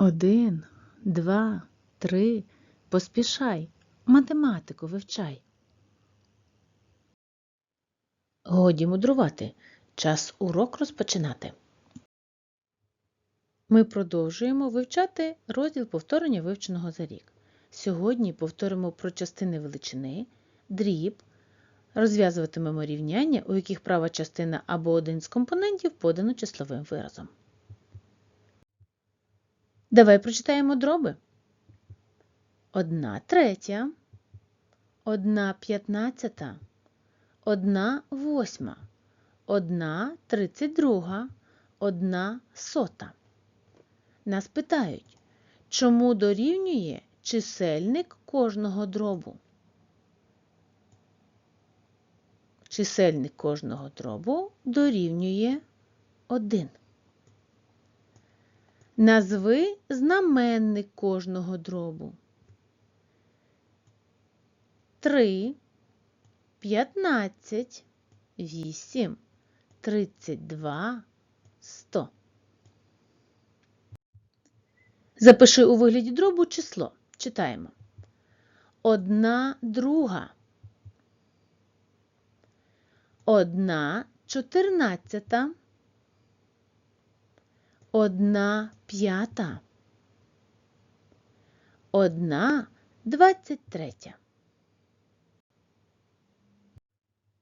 Один, два, три. Поспішай, математику вивчай. Годі мудрувати. Час урок розпочинати. Ми продовжуємо вивчати розділ повторення вивченого за рік. Сьогодні повторимо про частини величини, дріб, розв'язуватимемо рівняння, у яких права частина або один з компонентів подано числовим виразом. Давай прочитаємо дроби. Одна третя, одна п'ятнадцята, одна восьма, одна тридцять друга, одна сота. Нас питають, чому дорівнює чисельник кожного дробу? Чисельник кожного дробу дорівнює 1. Назви знаменник кожного дробу. 3, 15, 8, 32, 100. Запиши у вигляді дробу число. Читаємо. Одна друга. Одна чотирнадцята. Одна п'ята. Одна двадцять третя.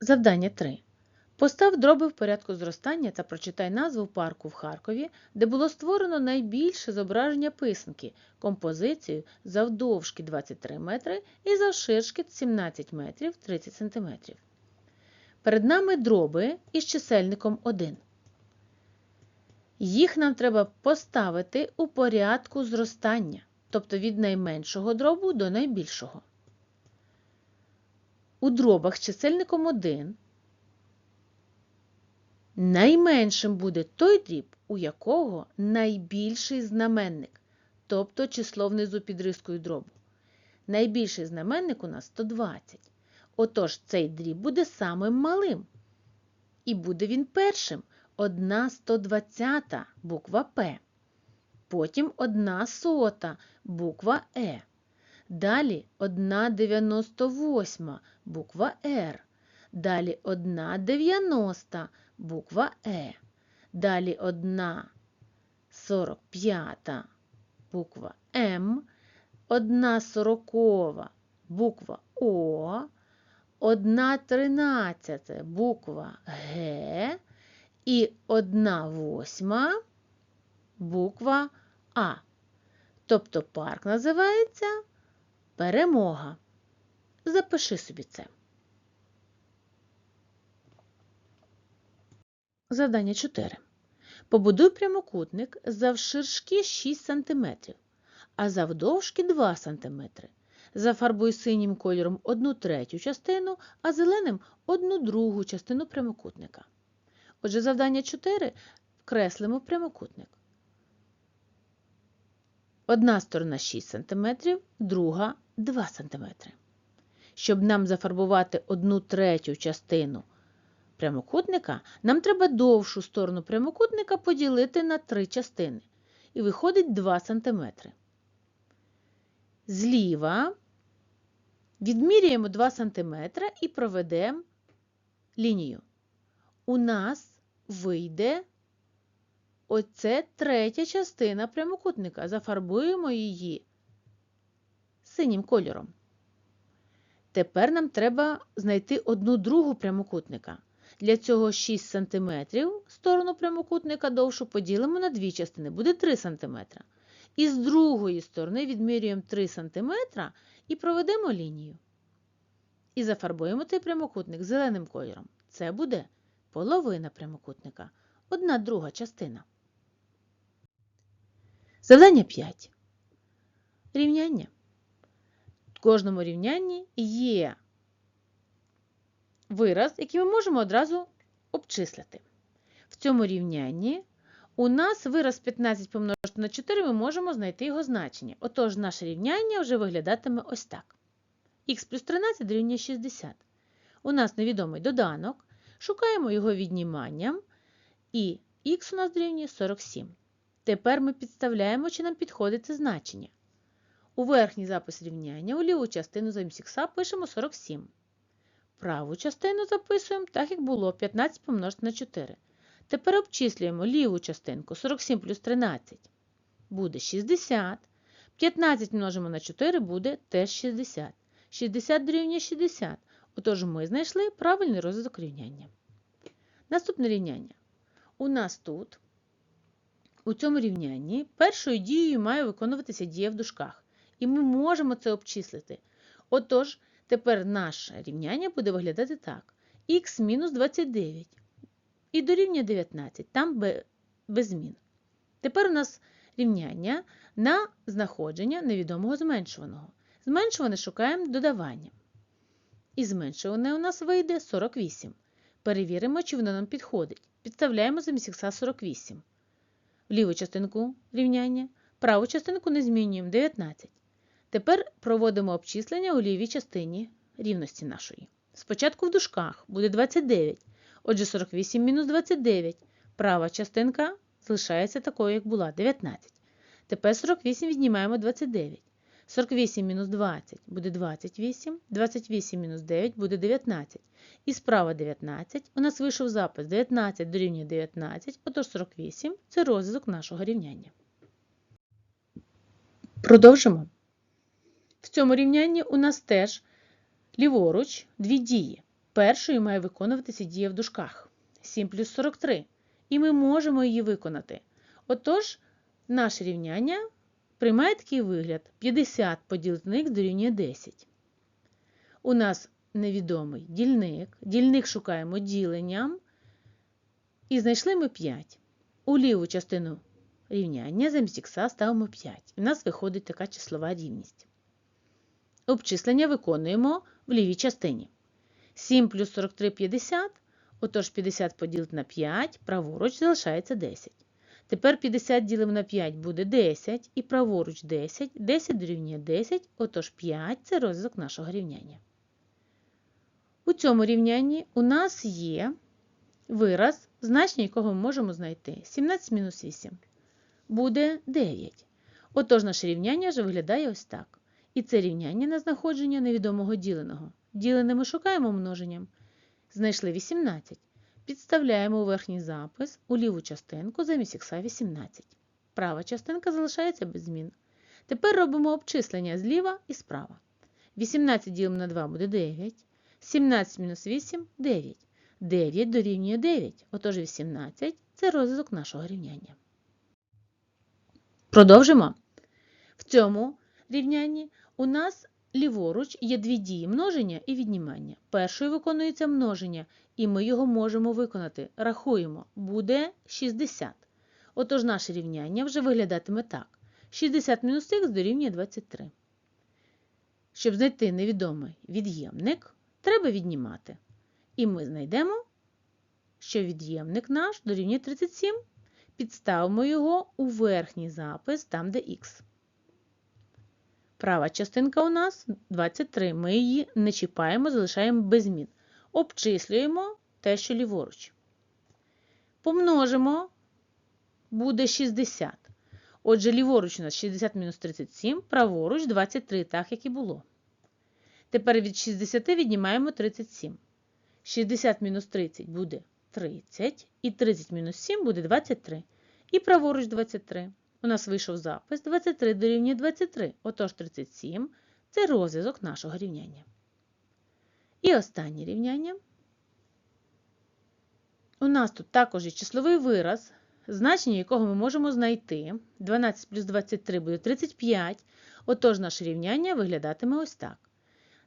Завдання 3. Постав дроби в порядку зростання та прочитай назву парку в Харкові, де було створено найбільше зображення писанки, композицію завдовжки 23 метри і завширшки 17 метрів 30 сантиметрів. Перед нами дроби із чисельником 1. Їх нам треба поставити у порядку зростання, тобто від найменшого дробу до найбільшого. У дробах з чисельником 1 найменшим буде той дріб, у якого найбільший знаменник, тобто число внизу під рискою дробу. Найбільший знаменник у нас 120. Отож, цей дріб буде самим малим. І буде він першим. 1 120 буква П. Потім 1 сота буква Е. Далі 1 98 буква Р. Далі 1 90 буква Е. Далі 1 45 буква М. 1 сорокова буква О. 1 тринадцята буква Г. І 1 восьма буква А. Тобто парк називається Перемога. Запиши собі це. Завдання 4. Побудуй прямокутник завширшки 6 см, а завдовжки 2 см. Зафарбуй синім кольором 1 третю частину, а зеленим 1 другу частину прямокутника. Отже, завдання 4 вкреслимо прямокутник. Одна сторона 6 см, друга 2 см. Щоб нам зафарбувати одну третю частину прямокутника, нам треба довшу сторону прямокутника поділити на три частини. І виходить 2 см. Зліва відміряємо 2 см і проведемо лінію. У нас вийде оце третя частина прямокутника. Зафарбуємо її синім кольором. Тепер нам треба знайти одну другу прямокутника. Для цього 6 см сторону прямокутника довшу поділимо на дві частини, буде 3 см. І з другої сторони відмірюємо 3 см і проведемо лінію. І зафарбуємо цей прямокутник зеленим кольором. Це буде половина прямокутника, одна друга частина. Завдання 5. Рівняння. В кожному рівнянні є вираз, який ми можемо одразу обчислити. В цьому рівнянні у нас вираз 15 помножити на 4 ми можемо знайти його значення. Отож, наше рівняння вже виглядатиме ось так. х плюс 13 дорівнює 60. У нас невідомий доданок. Шукаємо його відніманням, і х у нас дорівнює 47. Тепер ми підставляємо, чи нам підходить це значення. У верхній запис рівняння у ліву частину замість х пишемо 47. Праву частину записуємо так, як було 15 помножити на 4. Тепер обчислюємо ліву частинку 47 плюс 13 буде 60. 15 множимо на 4 буде теж 60. 60 дорівнює 60. Отож ми знайшли правильний розв'язок рівняння. Наступне рівняння. У нас тут, у цьому рівнянні, першою дією має виконуватися дія в дужках. І ми можемо це обчислити. Отож, тепер наше рівняння буде виглядати так. мінус 29 і дорівнює 19, там без змін. Тепер у нас рівняння на знаходження невідомого зменшуваного. Зменшуване шукаємо додаванням. І зменшуване у нас вийде 48. Перевіримо, чи воно нам підходить. Підставляємо замість х 48. В ліву частинку рівняння, праву частинку не змінюємо 19. Тепер проводимо обчислення у лівій частині рівності нашої. Спочатку в дужках буде 29. Отже, 48 мінус 29. Права частинка залишається такою, як була 19. Тепер 48 віднімаємо 29. 48 мінус 20 буде 28, 28 мінус 9 буде 19. І справа 19. У нас вийшов запис 19 дорівнює 19, отож 48 це розв'язок нашого рівняння. Продовжимо. В цьому рівнянні у нас теж ліворуч дві дії. Першою має виконуватися дія в дужках 7 плюс 43. І ми можемо її виконати. Отож, наше рівняння приймає такий вигляд: 50 поділити на х дорівнює 10. У нас невідомий дільник. Дільник шукаємо діленням. І знайшли ми 5. У ліву частину рівняння замість х ставимо 5. І в нас виходить така числова рівність. Обчислення виконуємо в лівій частині. 7 плюс 43 – 50. Отож 50 поділити на 5, праворуч залишається 10. Тепер 50 ділимо на 5 буде 10, і праворуч 10. 10 дорівнює 10, отож 5 це розв'язок нашого рівняння. У цьому рівнянні у нас є вираз, значення якого ми можемо знайти. 17 мінус 8 буде 9. Отож наше рівняння вже виглядає ось так. І це рівняння на знаходження невідомого діленого. Ділене ми шукаємо множенням. Знайшли 18. Підставляємо верхній запис у ліву частинку замість х 18. Права частинка залишається без змін. Тепер робимо обчислення зліва і справа. 18 ділимо на 2 буде 9. 17 мінус 8 9. 9 дорівнює 9. Отож 18 це розв'язок нашого рівняння. Продовжимо. В цьому рівнянні у нас ліворуч є дві дії множення і віднімання. Першою виконується множення, і ми його можемо виконати. Рахуємо, буде 60. Отож, наше рівняння вже виглядатиме так. 60 мінус х дорівнює 23. Щоб знайти невідомий від'ємник, треба віднімати. І ми знайдемо, що від'ємник наш дорівнює 37. Підставимо його у верхній запис, там, де х. Права частинка у нас 23. Ми її не чіпаємо, залишаємо без змін. Обчислюємо те, що ліворуч. Помножимо, буде 60. Отже, ліворуч у нас 60 мінус 37, праворуч 23, так як і було. Тепер від 60 віднімаємо 37. 60 мінус 30 буде 30, і 30 мінус 7 буде 23. І праворуч 23. У нас вийшов запис 23 дорівнює 23, отож 37 це розв'язок нашого рівняння. І останнє рівняння. У нас тут також є числовий вираз, значення якого ми можемо знайти. 12 плюс 23 буде 35, отож наше рівняння виглядатиме ось так.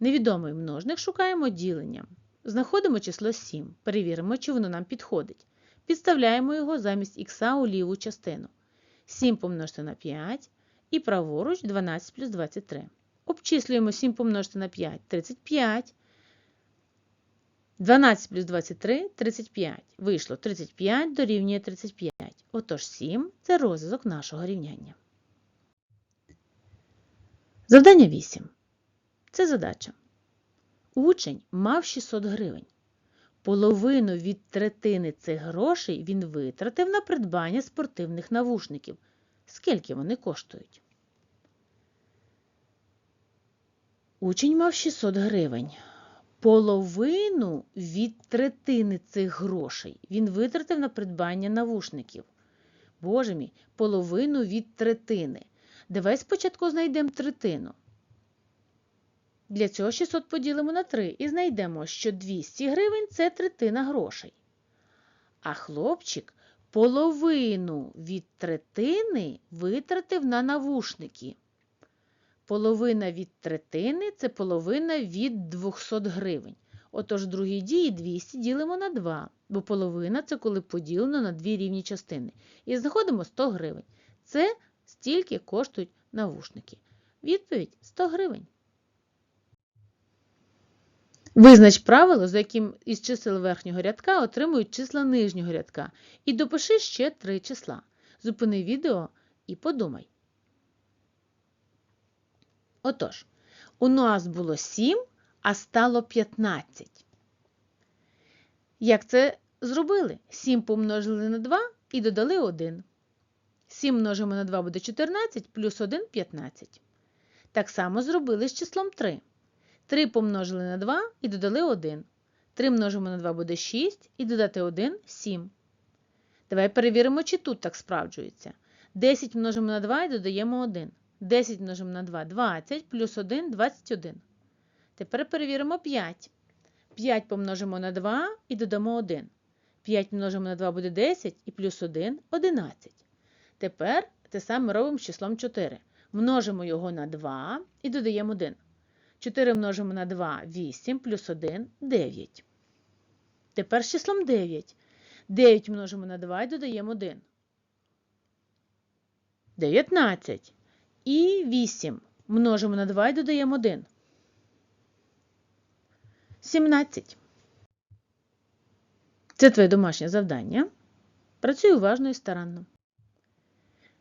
Невідомий множник шукаємо діленням. Знаходимо число 7, перевіримо, чи воно нам підходить. Підставляємо його замість х у ліву частину. 7 помножити на 5 і праворуч 12 плюс 23. Обчислюємо 7 помножити на 5 35. 12 плюс 23 35. Вийшло 35 дорівнює 35. Отож 7 це розв'язок нашого рівняння. Завдання 8. Це задача. Учень мав 600 гривень. Половину від третини цих грошей він витратив на придбання спортивних навушників. Скільки вони коштують? Учень мав 600 гривень. Половину від третини цих грошей він витратив на придбання навушників. Боже мій, половину від третини. Давай спочатку знайдемо третину. Для цього 600 поділимо на 3 і знайдемо, що 200 гривень це третина грошей. А хлопчик половину від третини витратив на навушники. Половина від третини це половина від 200 гривень. Отож, другі дії 200 ділимо на 2, бо половина це коли поділено на дві рівні частини. І знаходимо 100 гривень. Це стільки коштують навушники. Відповідь 100 гривень. Визнач правило, за яким із чисел верхнього рядка отримують числа нижнього рядка. І допиши ще три числа. Зупини відео і подумай. Отож, у нас було 7, а стало 15. Як це зробили? 7 помножили на 2 і додали 1. 7 множимо на 2 буде 14, плюс 1 – 15. Так само зробили з числом 3. 3 помножили на 2 і додали 1. 3 множимо на 2 буде 6 і додати 1 – 7. Давай перевіримо, чи тут так справджується. 10 множимо на 2 і додаємо 1. 10 множимо на 2 – 20, плюс 1 – 21. Тепер перевіримо 5. 5 помножимо на 2 і додамо 1. 5 множимо на 2 буде 10 і плюс 1 – 11. Тепер те саме робимо з числом 4. Множимо його на 2 і додаємо 1. 4 множимо на 2 – 8, плюс 1 – 9. Тепер з числом 9. 9 множимо на 2 і додаємо 1. 19. І 8 множимо на 2 і додаємо 1. 17. Це твоє домашнє завдання. Працюй уважно і старанно.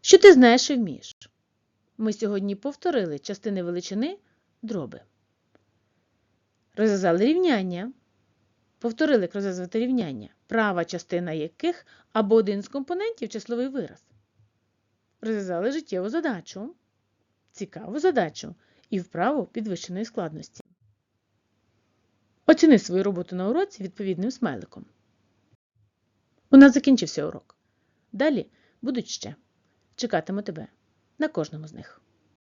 Що ти знаєш і вмієш? Ми сьогодні повторили частини величини дроби. Розв'язали рівняння. Повторили, як розв'язувати рівняння, права частина яких або один з компонентів числовий вираз. Розв'язали життєву задачу, цікаву задачу і вправу підвищеної складності. Оціни свою роботу на уроці відповідним смайликом. У нас закінчився урок. Далі будуть ще. Чекатиму тебе на кожному з них.